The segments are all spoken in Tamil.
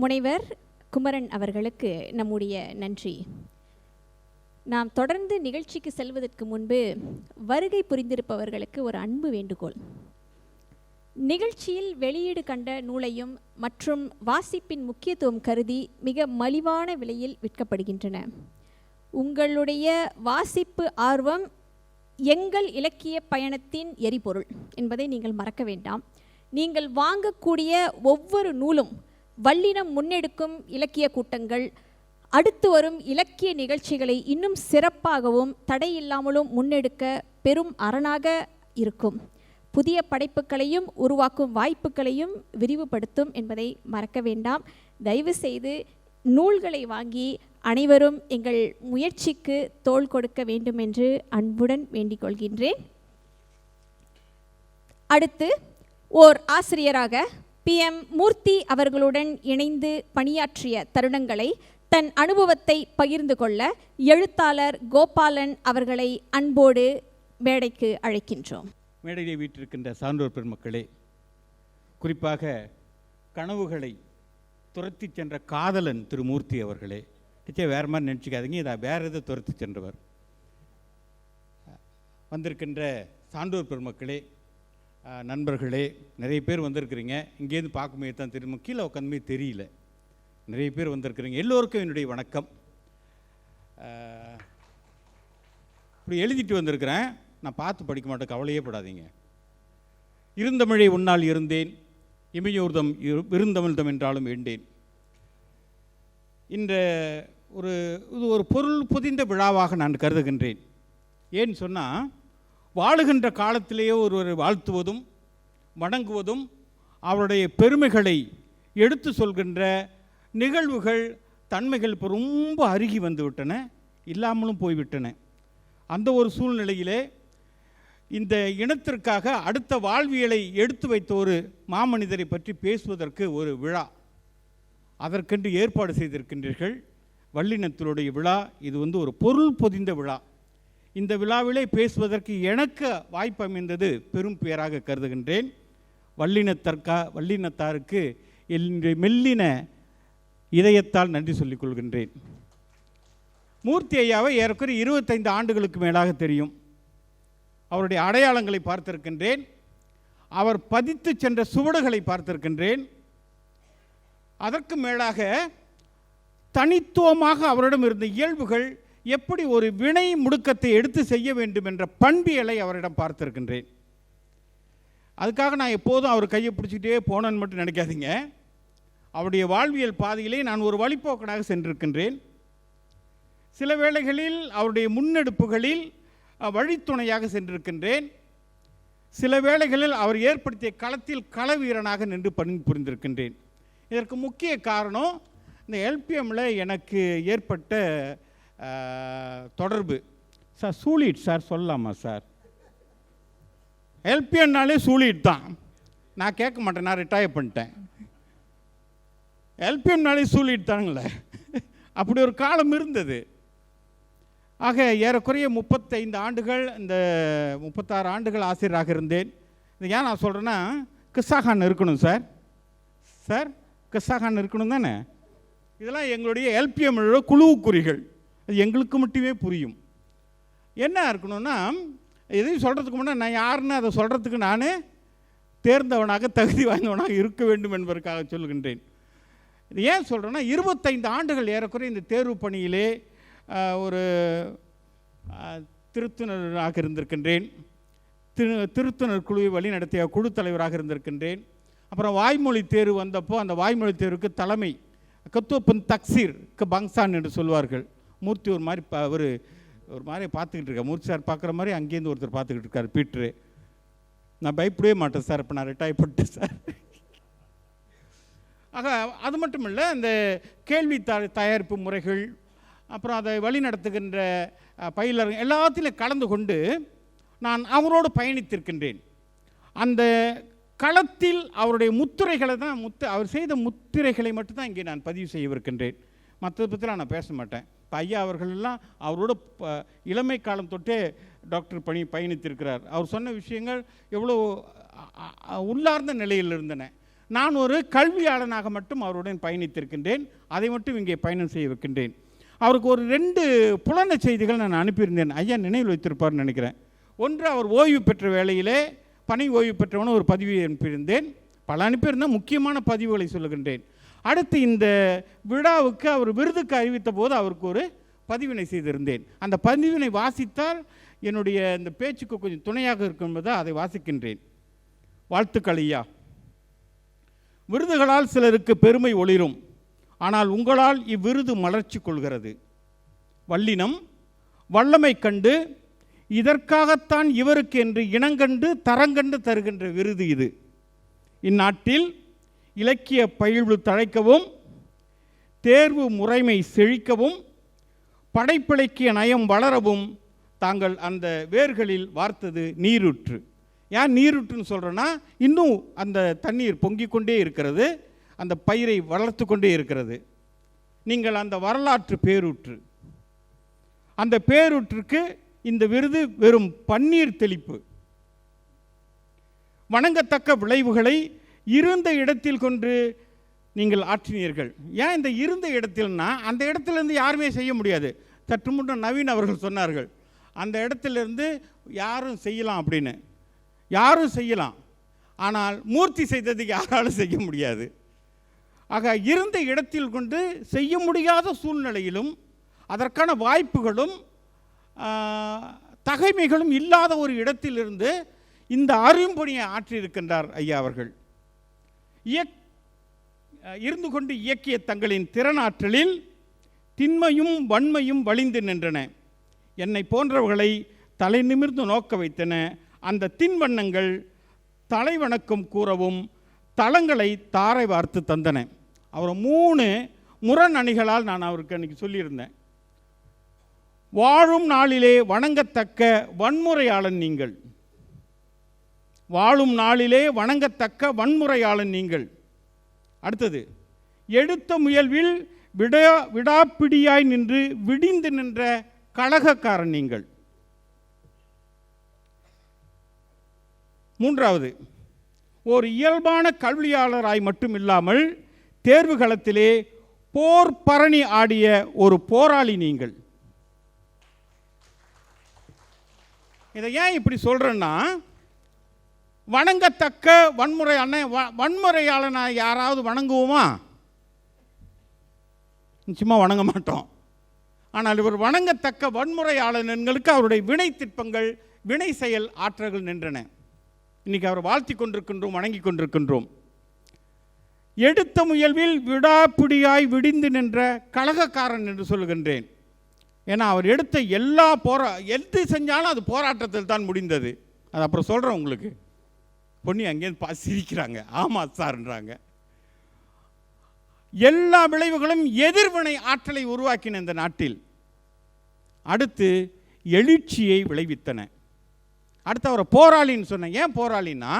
முனைவர் குமரன் அவர்களுக்கு நம்முடைய நன்றி. நாம் தொடர்ந்து நிகழ்ச்சிக்கு செல்வதற்கு முன்பு வருகை புரிந்திருப்பவர்களுக்கு ஒரு அன்பு வேண்டுகோள். நிகழ்ச்சியில் வெளியீடு கண்ட நூலையும் மற்றும் வாசிப்பின் முக்கியத்துவம் கருதி மிக மலிவான விலையில் விற்கப்படுகின்றன. உங்களுடைய வாசிப்பு ஆர்வம் எங்கள் இலக்கிய பயணத்தின் எரிபொருள் என்பதை நீங்கள் மறக்க வேண்டாம். நீங்கள் வாங்கக்கூடிய ஒவ்வொரு நூலும் வல்லினம் முன்னெடுக்கும் இலக்கிய கூட்டங்கள் அடுத்து வரும் இலக்கிய நிகழ்ச்சிகளை இன்னும் சிறப்பாகவும் தடையில்லாமலும் முன்னெடுக்க பெரும் அரணாக இருக்கும். புதிய படைப்புகளையும் உருவாக்கும் வாய்ப்புகளையும் விரிவுபடுத்தும் என்பதை மறக்க வேண்டாம். தயவு செய்து நூல்களை வாங்கி அனைவரும் எங்கள் முயற்சிக்கு தோள் கொடுக்க வேண்டும் என்று அன்புடன் வேண்டிக் கொள்கின்றேன். அடுத்து ஓர் ஆசிரியராக பி எம் மூர்த்தி அவர்களுடன் இணைந்து பணியாற்றிய தருணங்களை தன் அனுபவத்தை பகிர்ந்து கொள்ள எழுத்தாளர் கோபாலன் அவர்களை அன்போடு மேடைக்கு அழைக்கின்றோம். மேடையை வீட்டிருக்கின்ற சான்றோர் பெருமக்களே குறிப்பாக கனவுகளை துரத்தி சென்ற காதலன் திரு மூர்த்தி அவர்களே நிச்சயம் வேறு மாதிரி நினச்சிக்காதீங்க இதை வேறு எதை துரத்தி சென்றவர். வந்திருக்கின்ற சான்றோர் பெருமக்களே நண்பர்களே நிறைய பேர் வந்திருக்கிறீங்க. இங்கேருந்து பார்க்கும்போது தான் தெரியும்? கீழே உட்காந்துமே தெரியல. நிறைய பேர் வந்திருக்கிறீங்க. எல்லோருக்கும் என்னுடைய வணக்கம். இப்படி எழுதிட்டு வந்திருக்கிறேன். நான் பார்த்து படிக்க மாட்டேன். கவலையே படாதீங்க. இருந்தமிழை உன்னால் இருந்தேன். இமையோர்தம் இரு- விருந்தமிழ்தம் என்றாலும் வேண்டேன். இந்த ஒரு இது ஒரு பொருள் புதிந்த விழாவாக நான் கருதுகின்றேன். ஏன்னு சொன்னால் வாழுகின்ற காலத்திலேயே ஒருவரை வாழ்த்துவதும் வணங்குவதும் அவருடைய பெருமைகளை எடுத்து சொல்கின்ற நிகழ்வுகள் தன்மைகள் இப்போ ரொம்ப அருகி வந்துவிட்டன இல்லாமலும் போய்விட்டன. அந்த ஒரு சூழ்நிலையிலே இந்த இனத்திற்காக அடுத்த வாழ்வியலை எடுத்து வைத்த ஒரு மாமனிதரை பற்றி பேசுவதற்கு ஒரு விழா. அதற்கென்று ஏற்பாடு செய்திருக்கின்றீர்கள். வல்லினத்தினுடைய விழா இது வந்து ஒரு பொருள் பொதிந்த விழா. இந்த விழாவிலே பேசுவதற்கு எனக்கு வாய்ப்பு அமைந்தது பெரும் பேராக கருதுகின்றேன். வல்லினத்தற்கா வல்லினத்தாருக்கு என்னுடைய மெல்லின இதயத்தால் நன்றி சொல்லிக் கொள்கின்றேன். மூர்த்தி ஐயாவை ஏறக்குறைய இருபத்தைந்து ஆண்டுகளுக்கு மேலாக தெரியும். அவருடைய அடையாளங்களை பார்த்திருக்கின்றேன். அவர் பதித்து சென்ற சுவடுகளை பார்த்திருக்கின்றேன். அதற்கு மேலாக தனித்துவமாக அவரிடம் இருந்த இயல்புகள் எப்படி ஒரு வினை முடுக்கத்தை எடுத்து செய்ய வேண்டும் என்ற பண்பியலை அவரிடம் பார்த்திருக்கின்றேன். அதுக்காக நான் எப்போதும் அவர் கையை பிடிச்சிக்கிட்டே போனேன்னு மட்டும் நினைக்காதீங்க. அவருடைய வாழ்வியல் பாதையிலே நான் ஒரு வழிப்போக்கனாக சென்றிருக்கின்றேன். சில வேளைகளில் அவருடைய முன்னெடுப்புகளில் வழித்துணையாக சென்றிருக்கின்றேன். சில வேளைகளில் அவர் ஏற்படுத்திய களத்தில் களவீரனாக நின்று பணி புரிந்திருக்கின்றேன். இதற்கு முக்கிய காரணம் இந்த எல்பிஎம்மில் எனக்கு ஏற்பட்ட தொடர்பு. சார் சூழிட் சார் சொல்லலாமா சார் எல்பிஎன்னாலே சூழிட் தான். நான் கேட்க மாட்டேன் நான் ரிட்டையர் பண்ணிட்டேன். எல்பிஎம்னாலே சூழிட் தானுங்களே அப்படி ஒரு காலம் இருந்தது. ஆக ஏறக்குறைய முப்பத்தைந்து ஆண்டுகள் இந்த முப்பத்தாறு ஆண்டுகள் ஆசிரியராக இருந்தேன். இது ஏன் நான் சொல்கிறேன்னா கிஸ்ஸாகான் இருக்கணும் சார் சார் கிஸ்ஸாகான் இருக்கணும் தானே? இதெல்லாம் எங்களுடைய எல்பிஎம் குழுவுக்குறிகள். அது எங்களுக்கு மட்டுமே புரியும். என்ன இருக்கணும்னா எதையும் சொல்கிறதுக்கு முன்னாடி நான் யாருன்னு அதை சொல்கிறதுக்கு நான் தேர்ந்தவனாக தகுதி வாய்ந்தவனாக இருக்க வேண்டும் என்பதற்காக சொல்கின்றேன். இது ஏன் சொல்கிறேன்னா இருபத்தைந்து ஆண்டுகள் ஏறக்குறைய இந்த தேர்வு பணியிலே ஒரு திருத்துணராக இருந்திருக்கின்றேன். திரு திருத்துணர் குழுவை வழிநடத்திய குழு தலைவராக இருந்திருக்கின்றேன். அப்புறம் வாய்மொழி தேர்வு வந்தப்போ அந்த வாய்மொழி தேர்வுக்கு தலைமை கத்துவப்பன் தக்சீர் க பங்சான் என்று சொல்வார்கள். மூர்த்தி ஒரு மாதிரி ப ஒரு ஒரு மாதிரி பார்த்துக்கிட்டு இருக்கார். மூர்த்தி சார் பார்க்குற மாதிரி அங்கேருந்து ஒருத்தர் பார்த்துக்கிட்டு இருக்கார் பீட்ரு. நான் பயப்படவே மாட்டேன் சார் இப்போ நான் ரிட்டையர் பண்ணிட்டேன் சார். ஆக அது மட்டும் இல்லை இந்த கேள்வி த தயாரிப்பு முறைகள் அப்புறம் அதை வழி நடத்துகின்ற பயிலர் எல்லாத்திலையும் கலந்து கொண்டு நான் அவரோடு பயணித்திருக்கின்றேன். அந்த களத்தில் அவருடைய முத்திரைகளை தான் முத்து அவர் செய்த முத்திரைகளை மட்டும்தான் இங்கே நான் பதிவு செய்யவிருக்கின்றேன். மற்ற பற்றிலாம் நான் பேச மாட்டேன். இப்போ ஐயா அவர்கள் எல்லாம் அவரோட ப- இளமை காலம் தொட்டே டாக்டர் பணி பயணித்திருக்கிறார். அவர் சொன்ன விஷயங்கள் எவ்வளோ உள்ளார்ந்த நிலையில் இருந்தன. நான் ஒரு கல்வியாளனாக மட்டும் அவருடன் பயணித்திருக்கின்றேன். அதை மட்டும் இங்கே பயணம் செய்ய வைக்கின்றேன். அவருக்கு ஒரு ரெண்டு புலன செய்திகள் நான் அனுப்பியிருந்தேன். ஐயா நினைவில் வைத்திருப்பார்னு நினைக்கிறேன். ஒன்று அவர் ஓய்வு பெற்ற வேளையிலே பணி ஓய்வு பெற்றவன ஒரு பதிவு அனுப்பியிருந்தேன். பல அனுப்பியிருந்தால் முக்கியமான பதிவுகளை சொல்லுகின்றேன். அடுத்து இந்த விழாவுக்கு அவர் விருதுக்கு அறிவித்த போது அவருக்கு ஒரு பதிவினை செய்திருந்தேன். அந்த பதிவினை வாசித்தால் என்னுடைய இந்த பேச்சுக்கு கொஞ்சம் துணையாக இருக்கும் என்பதை அதை வாசிக்கின்றேன். வாழ்த்துக்கள் ஐயா. விருதுகளால் சிலருக்கு பெருமை ஒளிரும். ஆனால் உங்களால் இவ்விருது மலர்ச்சி கொள்கிறது. வல்லினம் வல்லமை கண்டு இதற்காகத்தான் இவருக்கு என்று இனங்கண்டு தரங்கண்டு தருகின்ற விருது இது. இந்நாட்டில் இலக்கிய பயிர்வு தழைக்கவும் தேர்வு முறைமை செழிக்கவும் படைப்பிலக்கிய நயம் வளரவும் தாங்கள் அந்த வேர்களில் வார்த்தது நீரூற்று. ஏன் நீரூற்றுன்னு சொல்கிறேன்னா இன்னும் அந்த தண்ணீர் பொங்கிக் கொண்டே இருக்கிறது அந்த பயிரை வளர்த்து கொண்டே இருக்கிறது. நீங்கள் அந்த வரலாற்று பேரூற்று. அந்த பேரூற்றுக்கு இந்த விருது வெறும் பன்னீர் தெளிப்பு. வணங்கத்தக்க விளைவுகளை இருந்த இடத்தில் கொண்டு நீங்கள் ஆற்றினீர்கள். ஏன் இந்த இருந்த இடத்தில்னா அந்த இடத்துலேருந்து யாருமே செய்ய முடியாது. சற்று முன்ன நவீன் அவர்கள் சொன்னார்கள் அந்த இடத்துலேருந்து யாரும் செய்யலாம் அப்படின்னு. யாரும் செய்யலாம். ஆனால் மூர்த்தி செய்ததுக்கு யாராலும் செய்ய முடியாது. ஆக இருந்த இடத்தில் கொண்டு செய்ய முடியாத சூழ்நிலையிலும் அதற்கான வாய்ப்புகளும் தகைமைகளும் இல்லாத ஒரு இடத்திலிருந்து இந்த அரும்பணியை ஆற்றியிருக்கின்றார் ஐயா அவர்கள். இருந்து கொண்டு இயக்கிய தங்களின் திறனாற்றலில் திண்மையும் வன்மையும் வழிந்து நின்றன. என்னை போன்றவர்களை தலை நிமிர்ந்து நோக்க வைத்தன. அந்த தின்வண்ணங்கள் தலைவணக்கம் கூறவும் தளங்களை தாரை வார்த்து தந்தன. அவர் மூணு முரண் அணிகளால் நான் அவருக்கு அன்றைக்கி சொல்லியிருந்தேன். வாழும் நாளிலே வணங்கத்தக்க வன்முறையாளன் நீங்கள். வாழும் நாளிலே வணங்கத்தக்க வன்முறையாளன் நீங்கள். அடுத்தது எடுத்த முயல்வில் விட விடாப்பிடியாய் நின்று விடிந்து நின்ற கழகக்காரன் நீங்கள். மூன்றாவது ஒரு இயல்பான கல்வியாளராய் மட்டும் இல்லாமல் தேர்வு களத்திலே போர் பரணி ஆடிய ஒரு போராளி நீங்கள். இதை ஏன் இப்படி சொல்கிறேன்னா வணங்கத்தக்க வன்முறை அண்ணன் வ வன்முறையாளனை யாராவது வணங்குவோமா? நிச்சயமாக வணங்க மாட்டோம். ஆனால் இவர் வணங்கத்தக்க வன்முறையாளர்களுக்கு அவருடைய வினை திட்பங்கள் வினை செயல் ஆற்றல்கள் நின்றன. இன்னைக்கு அவர் வாழ்த்தி கொண்டிருக்கின்றோம் வணங்கி கொண்டிருக்கின்றோம். எடுத்த முயல்வில் விடாப்பிடியாய் விடிந்து நின்ற கழகக்காரன் என்று சொல்லுகின்றேன். ஏன்னா அவர் எடுத்த எல்லா போரா எது செஞ்சாலும் அது போராட்டத்தில் தான் முடிந்தது. அது அப்புறம் சொல்கிறேன் உங்களுக்கு. பொண்ணு அங்கேருந்து பா சிரிக்கிறாங்க. ஆமாம் சார்ன்றாங்க. எல்லா விளைவுகளும் எதிர்வினை ஆற்றலை உருவாக்கின இந்த நாட்டில். அடுத்து எழுச்சியை விளைவித்தன. அடுத்து அவரை போராளின்னு சொன்னேன் ஏன் போராளின்னா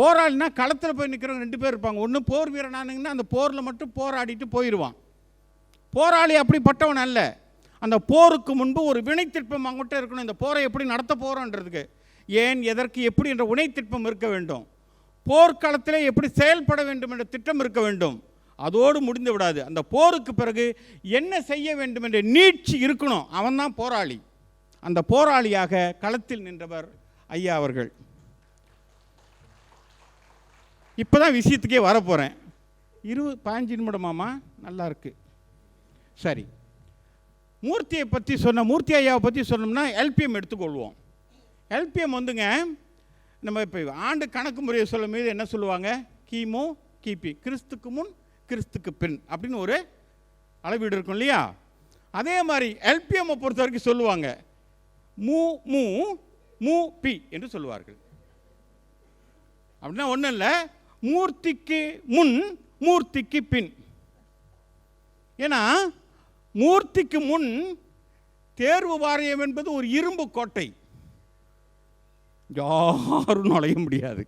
போராளினா களத்தில் போய் நிற்கிறவங்க ரெண்டு பேர் இருப்பாங்க. ஒன்று போர் வீரனானுங்கன்னா அந்த போரில் மட்டும் போராடிட்டு போயிடுவான் போராளி அப்படிப்பட்டவன் அல்ல. அந்த போருக்கு முன்பு ஒரு வினைத்திற்பம் அவங்ககிட்ட இருக்கணும். இந்த போரை எப்படி நடத்த போகிறோன்றதுக்கு ஏன் எதற்கு எப்படி என்ற வினைத்திற்பம் இருக்க வேண்டும்? போர்க்களத்திலே எப்படி செயல்பட வேண்டும் என்ற திட்டம் இருக்க வேண்டும்? அதோடு முடிந்து விடாது. அந்த போருக்கு பிறகு என்ன செய்ய வேண்டும் என்ற நீட்சி இருக்கணும். அவன்தான் போராளி. அந்த போராளியாக களத்தில் நின்றவர் ஐயா அவர்கள். இப்போ தான் விஷயத்துக்கே வரப்போகிறேன் இருபது பதினஞ்சு நிமிடமாமா நல்லா இருக்கு. சரி. மூர்த்தியை பற்றி சொன்ன மூர்த்தி ஐயாவை பற்றி சொன்னோம்னா எல்பிஎம் எடுத்துக்கொள்வோம். எல்பிஎம் வந்துங்க. நம்ம இப்போ ஆண்டு கணக்கு முறையை சொல்லும் மீது என்ன சொல்லுவாங்க? கிமு கிபி. கிறிஸ்துக்கு முன் கிறிஸ்துக்கு பின் அப்படின்னு ஒரு அளவீடு இருக்கும் இல்லையா? அதே மாதிரி எல்பிஎம்மை பொறுத்த வரைக்கும் சொல்லுவாங்க. மு மு மு பி என்று சொல்லுவார்கள். அப்படின்னா ஒன்றும் இல்லை. மூர்த்திக்கு முன் மூர்த்திக்கு பின். ஏன்னா மூர்த்திக்கு முன் தேர்வு வாரியம் என்பது ஒரு இரும்பு கோட்டை. யாரும் நுழைய முடியாது.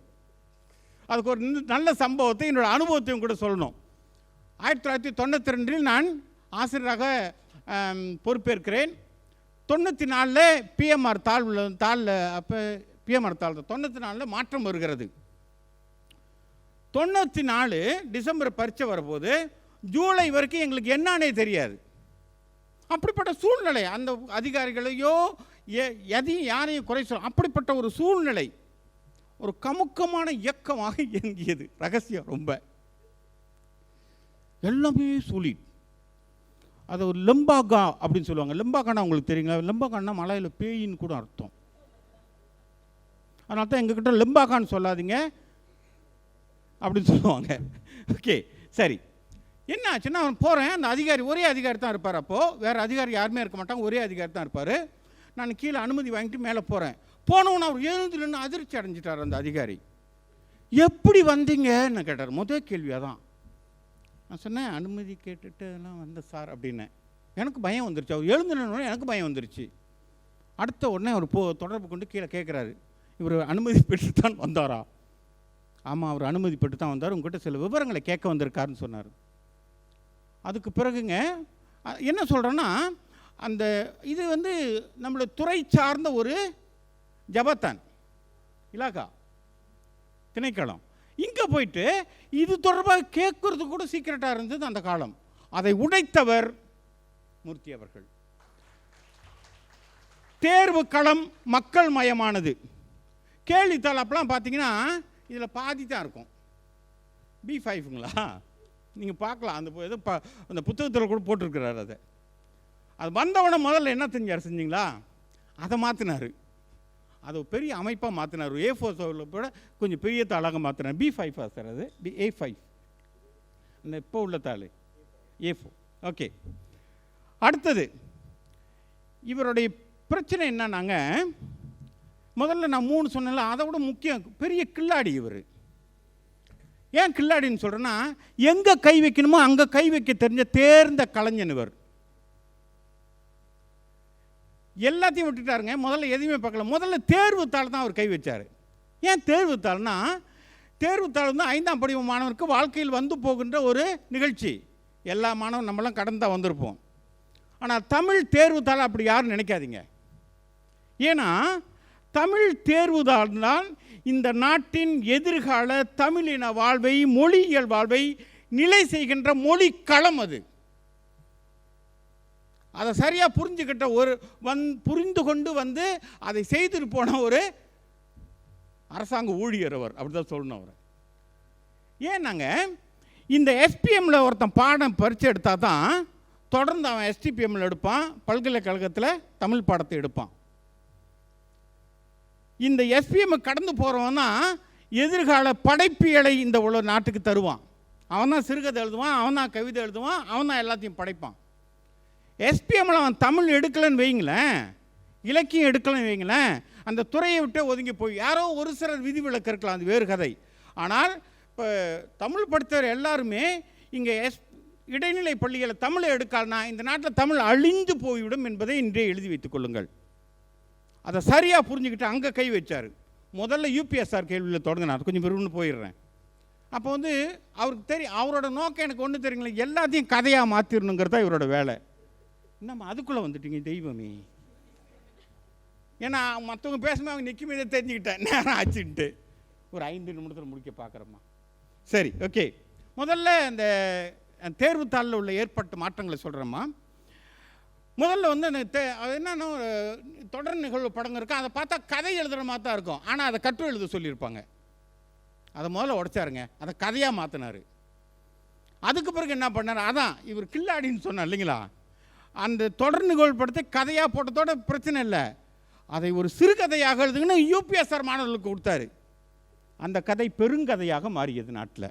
அதுக்கு ஒரு நல்ல சம்பவத்தை என்னோட அனுபவத்தையும் கூட சொல்லணும். ஆயிரத்தி தொள்ளாயிரத்தி தொண்ணூற்றி ரெண்டில் நான் ஆசிரியராக பொறுப்பேற்கிறேன். தொண்ணூற்றி நாலில் பிஎம்ஆர் தாழ் தாளில் அப்போ பிஎம்ஆர் தாள் தொண்ணூற்றி நாலில் மாற்றம் வருகிறது. தொண்ணூற்றி நாலு டிசம்பர் பரீட்சை வரும்போது ஜூலை வரைக்கும் எங்களுக்கு என்னன்னே தெரியாது. அப்படிப்பட்ட சூழ்நிலை அந்த அதிகாரிகளையோ எதையும் யாரையும் குறை சொல்ல அப்படிப்பட்ட ஒரு சூழ்நிலை ஒரு கமுக்கமான இயக்கமாக இயங்கியது. ரகசியம் ரொம்ப. எல்லாமே சூழிட் அது ஒரு லெம்பாகா அப்படின்னு சொல்லுவாங்க. லெம்பாகானா உங்களுக்கு தெரியுங்களா? லெம்பாகான்னா மலையில் பேயின்னு கூட அர்த்தம். அதனால தான் எங்ககிட்ட லெம்பாகான்னு சொல்லாதீங்க அப்படின்னு சொல்லுவாங்க. ஓகே சரி. என்ன ஆச்சுன்னா அவன் போகிறேன் அந்த அதிகாரி ஒரே அதிகாரி தான் இருப்பார் அப்போது வேறு அதிகாரி யாருமே இருக்க மாட்டாங்க. ஒரே அதிகாரி தான் இருப்பார். நான் கீழே அனுமதி வாங்கிட்டு மேலே போகிறேன் போனவன் அவர் எழுந்துலன்னு அதிர்ச்சி அடைஞ்சிட்டார் அந்த அதிகாரி. எப்படி வந்தீங்கன்னு கேட்டார். முதல் கேள்வி தான் நான் சொன்னேன் அனுமதி கேட்டுட்டு எல்லாம் வந்த சார் அப்படின்னேன் எனக்கு பயம் வந்துருச்சு. அவர் எழுந்து எனக்கு பயம் வந்துருச்சு. அடுத்த உடனே அவர் போ தொடர்பு கொண்டு கீழே கேட்குறாரு. இவர் அனுமதி பெற்று தான் வந்தாரா? ஆமாம் அவர் அனுமதி பெற்று தான் வந்தார். உங்ககிட்ட சில விவரங்களை கேட்க வந்திருக்காருன்னு சொன்னார். அதுக்கு பிறகுங்க என்ன சொல்கிறேன்னா அந்த இது வந்து நம்மளுடைய துறை சார்ந்த ஒரு ஜபத்தான். இலாக்கா திணைக்களம். இங்கே போயிட்டு இது தொடர்பாக கேட்குறது கூட சீக்கிரட்டாக இருந்தது அந்த காலம். அதை உடைத்தவர் மூர்த்தி அவர்கள். தேர்வு களம் மக்கள் மயமானது. கேள்வித்தாள் அப்பெல்லாம் பார்த்தீங்கன்னா இதில் பாதி தான் இருக்கும். பி ஃபைவ்ங்களா நீங்கள் பார்க்கலாம் அந்த எதுவும் ப அந்த புத்தகத்தில் கூட போட்டிருக்கிறார் அதை. அது வந்தவொடனே முதல்ல என்ன செஞ்சார் செஞ்சிங்களா? அதை மாற்றினார் அதை பெரிய அமைப்பாக மாற்றினார் ஏ ஃபோர் கூட கொஞ்சம் பெரிய தாளாக மாற்றினார் பி ஃபைவ் சார் அது? பி ஏ ஃபைவ் அந்த இப்போ உள்ள தாள். ஏ ஃபோர் ஓகே அடுத்தது இவருடைய பிரச்சனை என்னன்னாங்க முதல்ல நான் மூணு சொன்னேன்ல அதை விட முக்கியம் பெரிய கில்லாடி இவர். ஏன் கில்லாடின்னு சொல்கிறேன்னா எங்கே கை வைக்கணுமோ அங்கே கை வைக்க தெரிஞ்ச தேர்ந்த கலைஞன் இவர். எல்லாத்தையும் விட்டுட்டாருங்க. முதல்ல எதுவுமே பார்க்கல. முதல்ல தேர்வுத்தாள் தான் அவர் கை வச்சார். ஏன் தேர்வுத்தாள்னா தேர்வுத்தாள் வந்து ஐந்தாம் படிவு மாணவருக்கு வாழ்க்கையில் வந்து போகின்ற ஒரு நிகழ்ச்சி. எல்லா மாணவன் நம்மளாம் கடந்து தான் வந்திருப்போம். ஆனால் தமிழ் தேர்வுத்தாள் அப்படி யாரும் நினைக்காதீங்க. ஏன்னா தமிழ் தேர்வுதாள் தான் இந்த நாட்டின் எதிர்கால தமிழின வாழ்வை மொழியியல் வாழ்வை நிலை செய்கின்ற மொழி களம் அது. அதை சரியாக புரிஞ்சுக்கிட்ட ஒரு வந் புரிந்து கொண்டு வந்து அதை செய்துட்டு போன ஒரு அரசாங்க ஊழியர் அவர் அப்படி தான் சொல்லணும் அவர். ஏன்னாங்க இந்த எஸ்பிஎம்மில் ஒருத்தன் பாடம் பரீட்சை எடுத்தால் தான் தொடர்ந்து அவன் எஸ்டிபிஎம்மில் எடுப்பான் பல்கலைக்கழகத்தில் தமிழ் பாடத்தை எடுப்பான். இந்த எஸ்பிஎம் கடந்து போகிறவன் தான் எதிர்கால படைப்பியலை இந்த உள்ள நாட்டுக்கு தருவான். அவன் தான் சிறுகதை எழுதுவான் அவன் தான் கவிதை எழுதுவான் அவன் தான் எல்லாத்தையும் படைப்பான். எஸ்பிஎம்மில் அவன் தமிழ் எடுக்கலைன்னு வைங்களேன் இலக்கியம் எடுக்கலைன்னு வைங்களேன் அந்த துறையை விட்டு ஒதுங்கி போய் யாரோ ஒரு சிலர் விதிவிலக்கு இருக்கலாம் அது வேறு கதை. ஆனால் இப்போ தமிழ் படித்தவர் எல்லாருமே இங்கே எஸ் இடைநிலை பள்ளிகளை தமிழை எடுக்கால்னா இந்த நாட்டில் தமிழ் அழிந்து போய்விடும் என்பதை இன்றே எழுதி வைத்துக் கொள்ளுங்கள். அதை சரியாக புரிஞ்சுக்கிட்டு அங்கே கை வச்சார். முதல்ல யூபிஎஸ்ஆர் கேள்வியில் தொடங்கினார். கொஞ்சம் விரும்புன்னு போயிடுறேன். அப்போ வந்து அவருக்கு தெரியும் அவரோட நோக்கம் எனக்கு ஒன்று தெரியுங்களா எல்லாத்தையும் கதையாக மாற்றிடணுங்கிறது தான் இவரோட வேலை. என்னம்மா அதுக்குள்ளே வந்துட்டீங்க தெய்வமே. ஏன்னா மற்றவங்க பேசும்போது அவங்க நிற்கும் இதை தெரிஞ்சுக்கிட்டேன். நேரம் ஆச்சுன்ட்டு. ஒரு ஐந்து நிமிடத்தில் முடிக்க பார்க்குறோம்மா சரி ஓகே. முதல்ல அந்த தேர்வுத்தாளில் உள்ள ஏற்பட்ட மாற்றங்களை சொல்கிறேம்மா முதல்ல வந்து எனக்கு தே அது என்னன்னா ஒரு தொடர் நிகழ்வு படங்க இருக்கும். அதை பார்த்தா கதை எழுதுகிற மாதிரி தான் இருக்கும். ஆனால் அதை கற்று எழுத சொல்லியிருப்பாங்க. அதை முதல்ல உடைச்சாருங்க. அதை கதையாக மாற்றினார் அதுக்கு பிறகு என்ன பண்ணார்? அதான் இவர் கில்லாடின்னு சொன்னார் இல்லைங்களா? அந்த தொடர் நிகழ்வு படத்தை கதையாக போட்டதோட பிரச்சனை இல்லை. அதை ஒரு சிறுகதையாக எழுதுங்கன்னு யூபிஎஸ்ஆர் மாணவர்களுக்கு கொடுத்தாரு. அந்த கதை பெருங்கதையாக மாறியது நாட்டில்.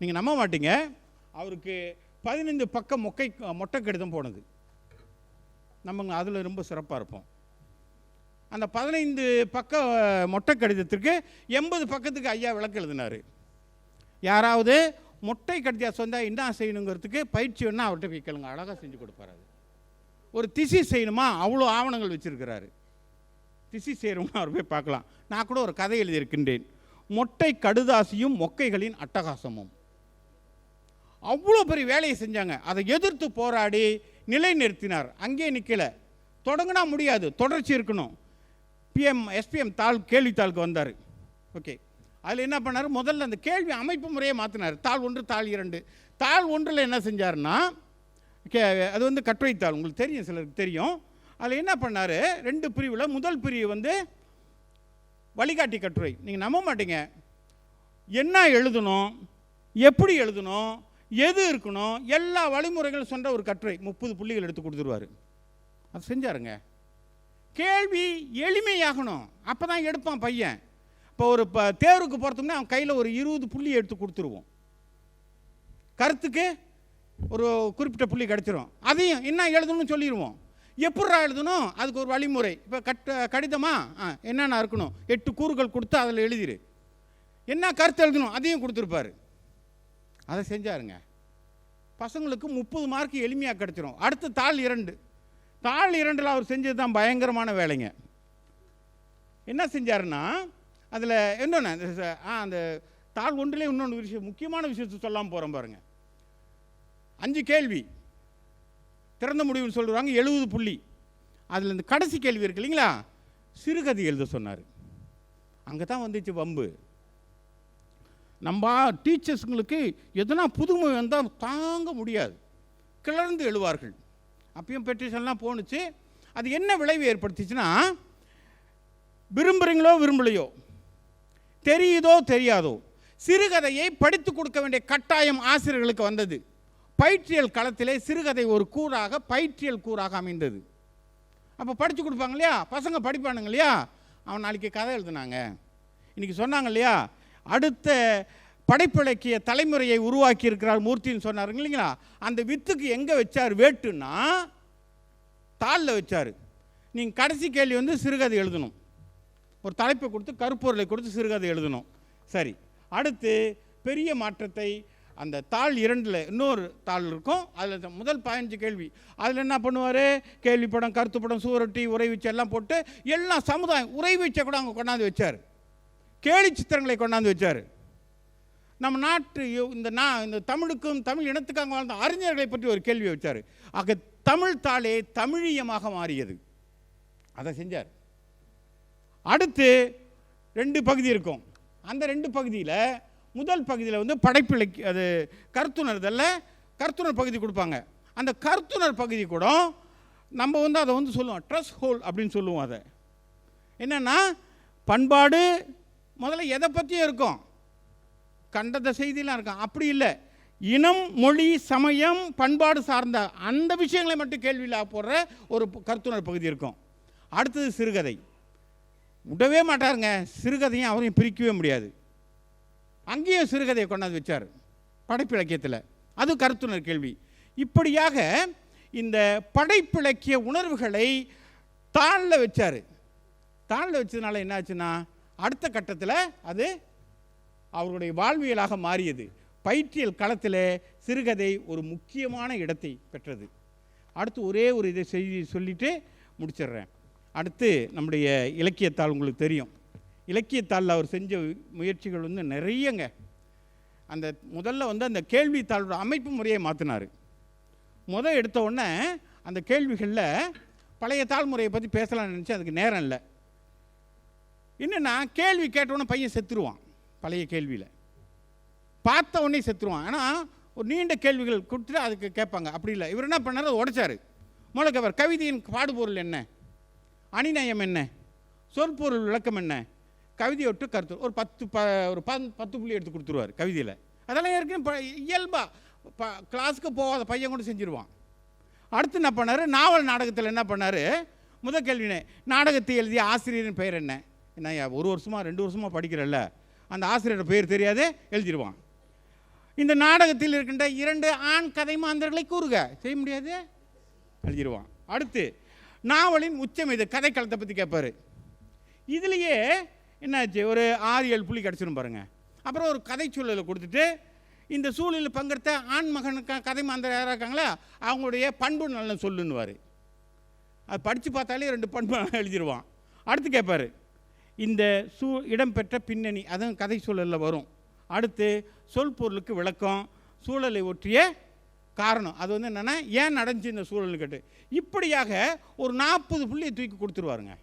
நீங்கள் நம்ப மாட்டீங்க. அவருக்கு பதினைந்து பக்கம் மொக்கை மொட்டை கடிதம் போனது. நம்ம அதில் ரொம்ப சிறப்பாக இருப்போம். அந்த பதினைந்து பக்க மொட்டை கடிதத்திற்கு எண்பது பக்கத்துக்கு ஐயா விளக்கு எழுதினார். யாராவது மொட்டை கடிதா சொந்தா என்ன செய்யணுங்கிறதுக்கு பயிற்சி வேணால் அவர்கிட்ட போய் கேளுங்க. அழகாக செஞ்சு கொடுப்பாரு ஒரு திசி செய்யணுமா? அவ்வளோ ஆவணங்கள் வச்சுருக்கிறாரு. திசி செய்யணுமா அவர் போய் பார்க்கலாம். நான் கூட ஒரு கதை எழுதியிருக்கின்றேன். மொட்டை கடுதாசியும் மொக்கைகளின் அட்டகாசமும். அவ்வளோ பெரிய வேலையை செஞ்சாங்க. அதை எதிர்த்து போராடி நிலைநிறுத்தினார். அங்கேயே நிற்கல தொடங்கினா முடியாது. தொடர்ச்சி இருக்கணும். பிஎம் எஸ்பிஎம் தாள் கேள்வித்தாளுக்கு வந்தார். ஓகே அதில் என்ன பண்ணார்? முதல்ல அந்த கேள்வி அமைப்பு முறையை மாற்றினார் தாள் ஒன்று தாள் இரண்டு. தாள் ஒன்றில் என்ன செஞ்சாருன்னா அது வந்து கட்டுரைத்தாள் உங்களுக்கு தெரியும் சிலருக்கு தெரியும். அதில் என்ன பண்ணார்? ரெண்டு பிரிவில் முதல் பிரிவு வந்து வழிகாட்டி கட்டுரை. நீங்கள் நம்ப மாட்டீங்க. என்ன எழுதணும்? எப்படி எழுதணும்? எது இருக்கணும்? எல்லா வழிமுறைகளும் சொன்ன ஒரு கட்டுரை. முப்பது புள்ளிகள் எடுத்து கொடுத்துருவாரு. அது செஞ்சாருங்க. கேள்வி எளிமையாகணும். அப்போ தான் எடுப்பான் பையன். இப்போ ஒரு இப்போ தேர்வுக்கு போகிறதுக்குன்னா அவன் கையில் ஒரு இருபது புள்ளி எடுத்து கொடுத்துருவோம். கருத்துக்கு ஒரு குறிப்பிட்ட புள்ளி கிடச்சிரும். அதையும் என்ன எழுதணும்னு சொல்லிடுவோம் எப்பட்றா எழுதணும்? அதுக்கு ஒரு வழிமுறை. இப்போ கட் கடிதமாக ஆ என்னென்ன இருக்கணும்? எட்டு கூறுகள் கொடுத்து அதில் எழுதிரு. என்ன கருத்து எழுதணும்? அதையும் கொடுத்துருப்பாரு. அதை செஞ்சாருங்க. பசங்களுக்கு முப்பது மார்க் எளிமையாக கிடச்சிரும். அடுத்து தாள் இரண்டு. தாள் இரண்டில் அவர் செஞ்சது தான் பயங்கரமான வேலைங்க. என்ன செஞ்சாருன்னா அதில் இன்னொன்று அந்த ஆ அந்த தாள் ஒன்றிலே இன்னொன்று விஷயம் முக்கியமான விஷயத்தை சொல்லாமல் போகிறோம் பாருங்க. அஞ்சு கேள்வி. திறந்த முடிவுன்னு சொல்லுவாங்க எழுபது புள்ளி. அதில் இந்த கடைசி கேள்வி இருக்கு இல்லைங்களா? சிறுகதை எழுத சொன்னார். அங்கே தான் வந்துச்சு வம்பு. நம்ம டீச்சர்ஸுங்களுக்கு எதனா புதுமை வந்தால் தாங்க முடியாது. கிளர்ந்து எழுவார்கள். அப்பயும் பெட்டிஷன்லாம் போணுச்சு. அது என்ன விளைவு ஏற்படுத்திச்சுன்னா விரும்புகிறீங்களோ விரும்பலையோ தெரியுதோ தெரியாதோ சிறுகதையை படித்து கொடுக்க வேண்டிய கட்டாயம் ஆசிரியர்களுக்கு வந்தது. பயிற்றியல் களத்திலே சிறுகதை ஒரு கூறாக பயிற்றியல் கூறாக அமைந்தது. அப்போ படித்து கொடுப்பாங்க இல்லையா? பசங்க படிப்பானுங்க இல்லையா? அவன் நாளைக்கு கதை எழுதுனாங்க. இன்றைக்கி சொன்னாங்க இல்லையா? அடுத்த படைப்பிலக்கிய தலைமுறையை உருவாக்கி இருக்கிறார் மூர்த்தின்னு சொன்னாருங்க இல்லைங்களா? அந்த வித்துக்கு எங்கே வச்சார்? வேட்டுன்னா தாளில் வச்சார். நீங்கள் கடைசி கேள்வி வந்து சிறுகதை எழுதணும். ஒரு தலைப்பை கொடுத்து கருப்பொருளை கொடுத்து சிறுகதை எழுதணும். சரி. அடுத்து பெரிய மாற்றத்தை அந்த தாள் இரண்டில் இன்னொரு தாள் இருக்கும். அதில் முதல் பதினஞ்சு கேள்வி. அதில் என்ன பண்ணுவார்? கேள்விப்படம் கருத்துப்படம் கருத்து படம் சூரட்டி எல்லாம் போட்டு எல்லாம் சமுதாயம் உறைவீச்சை கூட அவங்க கொண்டாந்து வச்சார். கேலி சித்திரங்களை கொண்டாந்து வச்சார். நம்ம நாட்டு இந்த நான் இந்த தமிழுக்கும் தமிழ் இனத்துக்காக வாழ்ந்த அறிஞர்களை பற்றி ஒரு கேள்வி வச்சார். ஆக தமிழ் தாளே தமிழியமாக மாறியது. அதை செஞ்சார். அடுத்து ரெண்டு பகுதி இருக்கும். அந்த ரெண்டு பகுதியில் முதல் பகுதியில் வந்து படைப்பிலை அது கருத்துணர்தல்ல கருத்துணர் பகுதி கொடுப்பாங்க. அந்த கருத்துணர் பகுதி கூட நம்ம வந்து அதை வந்து சொல்லுவோம் ட்ரெஸ் ஹோல் அப்படின்னு சொல்லுவோம் அதை. என்னென்னா பண்பாடு முதல்ல எதை பற்றியும் இருக்கும். கண்டத செய்திலாம் இருக்கும். அப்படி இல்லை. இனம் மொழி சமயம் பண்பாடு சார்ந்த அந்த விஷயங்களை மட்டும் கேள்வியில் போடுற ஒரு கருத்துணர் பகுதி இருக்கும். அடுத்தது சிறுகதை. விடவே மாட்டாருங்க. சிறுகதையும் அவரையும் பிரிக்கவே முடியாது. அங்கேயும் சிறுகதையை கொண்டாந்து வச்சார் படைப்பிலக்கியத்தில். அது கருத்துணர் கேள்வி. இப்படியாக இந்த படைப்பிலக்கிய உணர்வுகளை தாளில் வச்சார். தாளில் வச்சதுனால என்னாச்சுன்னா அடுத்த கட்டத்தில் அது அவருடைய வாழ்வியலாக மாறியது. பயிற்றியல் களத்தில் சிறுகதை ஒரு முக்கியமான இடத்தை பெற்றது. அடுத்து ஒரே ஒரு இதை செய்தி சொல்லிவிட்டு முடிச்சிடுறேன். அடுத்து நம்முடைய இலக்கியத்தால் உங்களுக்கு தெரியும். இலக்கியத்தாளில் அவர் செஞ்ச முயற்சிகள் வந்து நிறையங்க. அந்த முதல்ல வந்து அந்த கேள்வித்தாளோட அமைப்பு முறையை மாற்றினார் முத எடுத்த உடனே அந்த கேள்விகளில் பழைய தாழ்முறையை பற்றி பேசலாம்னு நினச்சி அதுக்கு நேரம் இல்லை. என்னென்னா கேள்வி கேட்டவுடனே பையன் செத்துருவான் பழைய கேள்வியில். பார்த்த உடனே செத்துருவான். ஆனால் ஒரு நீண்ட கேள்விகள் கொடுத்துட்டு அதுக்கு கேட்பாங்க. அப்படி இல்லை. இவர் என்ன பண்ணார்? அதை உடைச்சார். முதல்ல கவிதையின் பாடுபொருள் என்ன? அணிநயம் என்ன? சொற்பொருள் விளக்கம் என்ன? கவிதையொட்டு கருத்து. ஒரு பத்து ப ஒரு பன் பத்து புள்ளி எடுத்து கொடுத்துருவார் கவிதையில். அதெல்லாம் ஏற்கனவே ப இயல்பாக ப கிளாஸுக்கு போகாத பையன் கூட செஞ்சுருவான். அடுத்து என்ன பண்ணார்? நாவல் நாடகத்தில் என்ன பண்ணார்? முதல் கேள்வினே நாடகத்தை எழுதிய ஆசிரியரின் பெயர் என்ன? என்ன ஒரு வருஷமா ரெண்டு வருஷமாக படிக்கிறல்ல. அந்த ஆசிரியரோட பெயர் தெரியாதே எழுதிடுவான் இந்த நாடகத்தில் இருக்கின்ற இரண்டு ஆண் கதை மாந்தர்களை கூறுக. செய்ய முடியாது? எழுதிடுவான் அடுத்து நாவலின் உச்சம் இது கதைக்களத்தை பற்றி கேட்பாரு இதுலேயே என்னாச்சு? ஒரு ஆறு ஏழு புள்ளி கிடச்சிரும் பாருங்க. அப்புறம் ஒரு கதை சூழலை கொடுத்துட்டு இந்த சூழலில் பங்கெடுத்த ஆண் மகனுக்கு கதை மாந்தர் யாராக இருக்காங்களா? அவங்களுடைய பண்பு நல்ல சொல்லுன்னுவார். அது படித்து பார்த்தாலே ரெண்டு பண்பு எழுதிடுவான் அடுத்து கேட்பார் இந்த சூ இடம்பெற்ற பின்னணி அதுவும் கதை சூழலில் வரும். அடுத்து சொல் பொருளுக்கு விளக்கம் சூழலை ஒற்றிய காரணம். அது வந்து என்னென்னா ஏன் நடந்துச்சு இந்த சூழல்னு கேட்டு. இப்படியாக ஒரு நாற்பது புள்ளியை தூக்கி கொடுத்துருவாருங்க.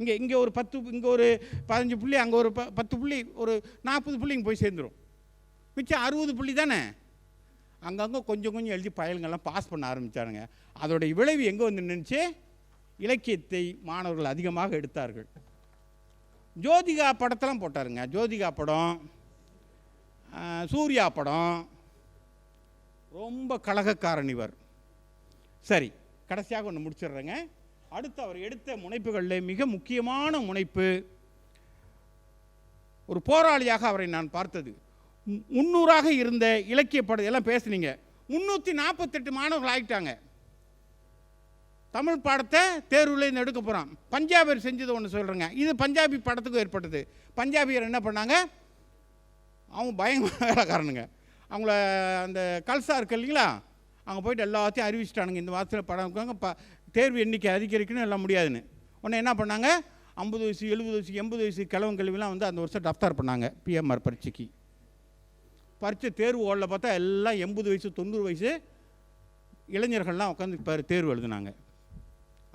இங்கே இங்கே ஒரு பத்து இங்கே ஒரு பதினஞ்சு புள்ளி அங்கே ஒரு ப பத்து புள்ளி ஒரு நாற்பது புள்ளி இங்கே போய் சேர்ந்துடும் மிச்சம் அறுபது புள்ளி தானே? அங்கங்கே கொஞ்சம் கொஞ்சம் எழுதி பயல்கள்லாம் பாஸ் பண்ண ஆரம்பித்தானுங்க அதோடைய விளைவு எங்கே வந்து நின்றுச்சு இலக்கியத்தை மாணவர்கள் அதிகமாக எடுத்தார்கள். ஜோதிகா படத்தெல்லாம் போட்டாருங்க. ஜோதிகா படம் சூர்யா படம். ரொம்ப கழகக்காரன் இவர். சரி கடைசியாக ஒன்று முடிச்சிடுறேங்க. அடுத்து அவர் எடுத்த முனைப்புகளில் மிக முக்கியமான முனைப்பு ஒரு போராளியாக அவரை நான் பார்த்தது. மு- முன்னூறாக இருந்த இலக்கிய படத்தையெல்லாம் எல்லாம் பேசுனீங்க. முந்நூற்றி நாற்பத்தெட்டு மாணவர்கள் ஆகிட்டாங்க தமிழ் பாடத்தை தேர்வில் இருந்து எடுக்க போகிறான் பஞ்சாபியர் செஞ்சது ஒன்று சொல்கிறேங்க இது பஞ்சாபி படத்துக்கும் ஏற்பட்டது. பஞ்சாபியர் என்ன பண்ணாங்க? அவங்க பயங்கர வேலைக்காரனுங்க. அவங்கள அந்த கல்சா இருக்கு இல்லைங்களா? அங்கே போயிட்டு எல்லாத்தையும் அறிவிச்சிட்டானுங்க. இந்த மாதத்தில் படம் இருக்காங்க ப தேர்வு எண்ணிக்கை அதிகரிக்கணும் எல்லாம் முடியாதுன்னு. உடனே என்ன பண்ணாங்க? ஐம்பது வயசு எழுபது வயசு எண்பது வயசு கிழவன் கல்விலாம் வந்து அந்த வருஷம் டஃப்தார் பண்ணாங்க பிஎம்ஆர் பரீட்சைக்கு. பரீட்சை தேர்வு ஓடல பார்த்தா எல்லாம் எண்பது வயசு தொண்ணூறு வயசு இளைஞர்கள்லாம் உட்காந்து இப்போ தேர்வு எழுதுனாங்க.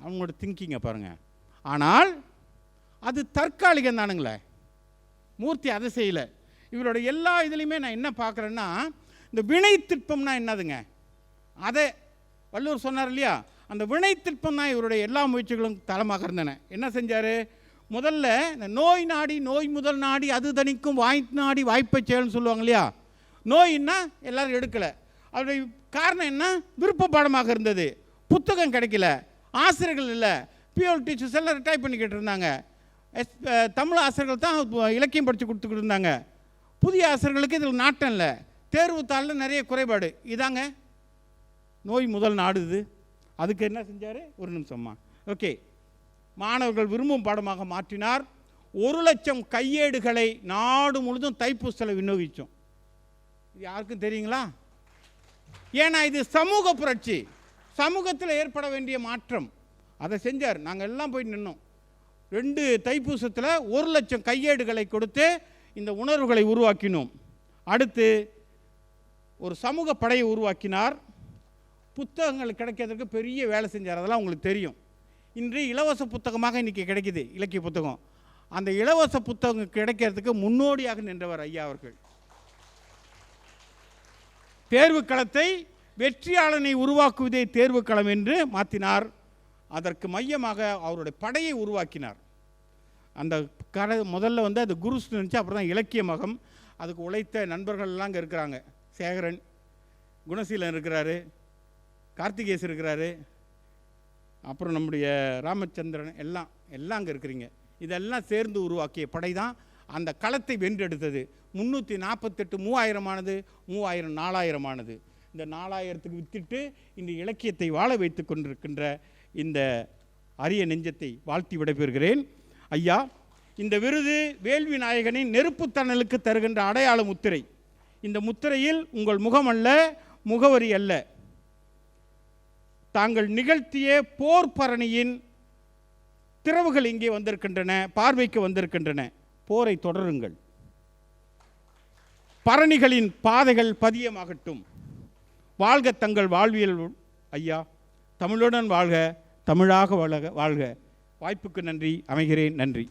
அவங்களோட திங்கிங்கை பாருங்கள் ஆனால் அது தற்காலிகம் தானுங்களே. மூர்த்தி அதை செய்யலை. இவரோட எல்லா இதுலேயுமே நான் என்ன பார்க்குறேன்னா இந்த வினை திட்பம்னா என்னதுங்க? அதை வள்ளுவர் சொன்னார் இல்லையா? அந்த வினை திருப்பம் தான் இவருடைய எல்லா முயற்சிகளும் தளமாக இருந்தன. என்ன செஞ்சார்? முதல்ல இந்த நோய் நாடி நோய் முதல் நாடி அது தனிக்கும் வாய் நாடி வாய்ப்பை செயல்னு சொல்லுவாங்க இல்லையா? நோயின்னா எல்லாரும் எடுக்கலை. அதோடைய காரணம் என்ன? விருப்ப பாடமாக இருந்தது. புத்தகம் கிடைக்கல. ஆசிரியர்கள் இல்லை. பியூர் டீச்சர்ஸ் எல்லாம் ரிட்டையர் பண்ணிக்கிட்டு இருந்தாங்க. எஸ் தமிழ் ஆசிரியர்கள் தான் இலக்கியம் படித்து கொடுத்துக்கிட்டு இருந்தாங்க. புதிய ஆசிரியர்களுக்கு இதில் நாட்டம் இல்லை. தேர்வுத்தாளில் நிறைய குறைபாடு. இதாங்க நோய் முதல் நாடுது அதுக்கு என்ன செஞ்சார்? ஒரு நிமிஷம்மா. ஓகே. மாணவர்கள் விரும்பும் பாடமாக மாற்றினார். ஒரு லட்சம் கையேடுகளை நாடு முழுதும் தைப்பூசலை விநியோகித்தோம் இது யாருக்கும் தெரியுங்களா? ஏன்னா இது சமூக புரட்சி. சமூகத்தில் ஏற்பட வேண்டிய மாற்றம். அதை செஞ்சார். நாங்கள் எல்லாம் போய் நின்னோம். ரெண்டு தைப்பூசத்தில் ஒரு லட்சம் கையேடுகளை கொடுத்து இந்த உணர்வுகளை உருவாக்கினோம். அடுத்து ஒரு சமூக படையை உருவாக்கினார். புத்தகங்கள் கிடைக்கிறதுக்கு பெரிய வேலை செஞ்சார். அதெல்லாம் உங்களுக்கு தெரியும். இன்று இலவச புத்தகமாக இன்றைக்கி கிடைக்குது இலக்கிய புத்தகம். அந்த இலவச புத்தகம் கிடைக்கிறதுக்கு முன்னோடியாக நின்றவர் ஐயா அவர்கள். தேர்வு களத்தை வெற்றியாளனை உருவாக்குவதே தேர்வு களம் என்று மாற்றினார் அதற்கு மையமாக அவருடைய படையை உருவாக்கினார். அந்த கட முதல்ல வந்து அது குருஸ் நினச்சி அப்புறம் தான் இலக்கிய மகம். அதுக்கு உழைத்த நண்பர்கள் எல்லாம் அங்கே இருக்கிறாங்க. சேகரன் குணசீலன் இருக்கிறாரு. கார்த்திகேஸ் இருக்கிறாரு. அப்புறம் நம்முடைய ராமச்சந்திரன் எல்லாம் எல்லாம் அங்கே இருக்கிறீங்க. இதெல்லாம் சேர்ந்து உருவாக்கிய படை தான் அந்த களத்தை வென்றெடுத்தது. முந்நூற்றி நாற்பத்தெட்டு மூவாயிரமானது மூவாயிரம் நாலாயிரமானது. இந்த நாலாயிரத்துக்கு வித்திட்டு இந்த இலக்கியத்தை வாழ வைத்து கொண்டிருக்கின்ற இந்த அரிய நெஞ்சத்தை வாழ்த்தி விடைபெறுகிறேன். ஐயா இந்த விருது வேள்வி நாயகனின் நெருப்புத்தணலுக்கு தருகின்ற அடையாள முத்திரை. இந்த முத்திரையில் உங்கள் முகம் அல்ல முகவரி அல்ல. தாங்கள் நிகழ்த்திய போர் பரணியின் திறவுகள் இங்கே வந்திருக்கின்றன பார்வைக்கு வந்திருக்கின்றன. போரை தொடருங்கள். பரணிகளின் பாதைகள் பதியமாகட்டும். வாழ்க தங்கள் வாழ்வியல் ஐயா. தமிழுடன் வாழ்க தமிழாக வாழ வாழ்க. வாய்ப்புக்கு நன்றி அமைகிறேன் நன்றி.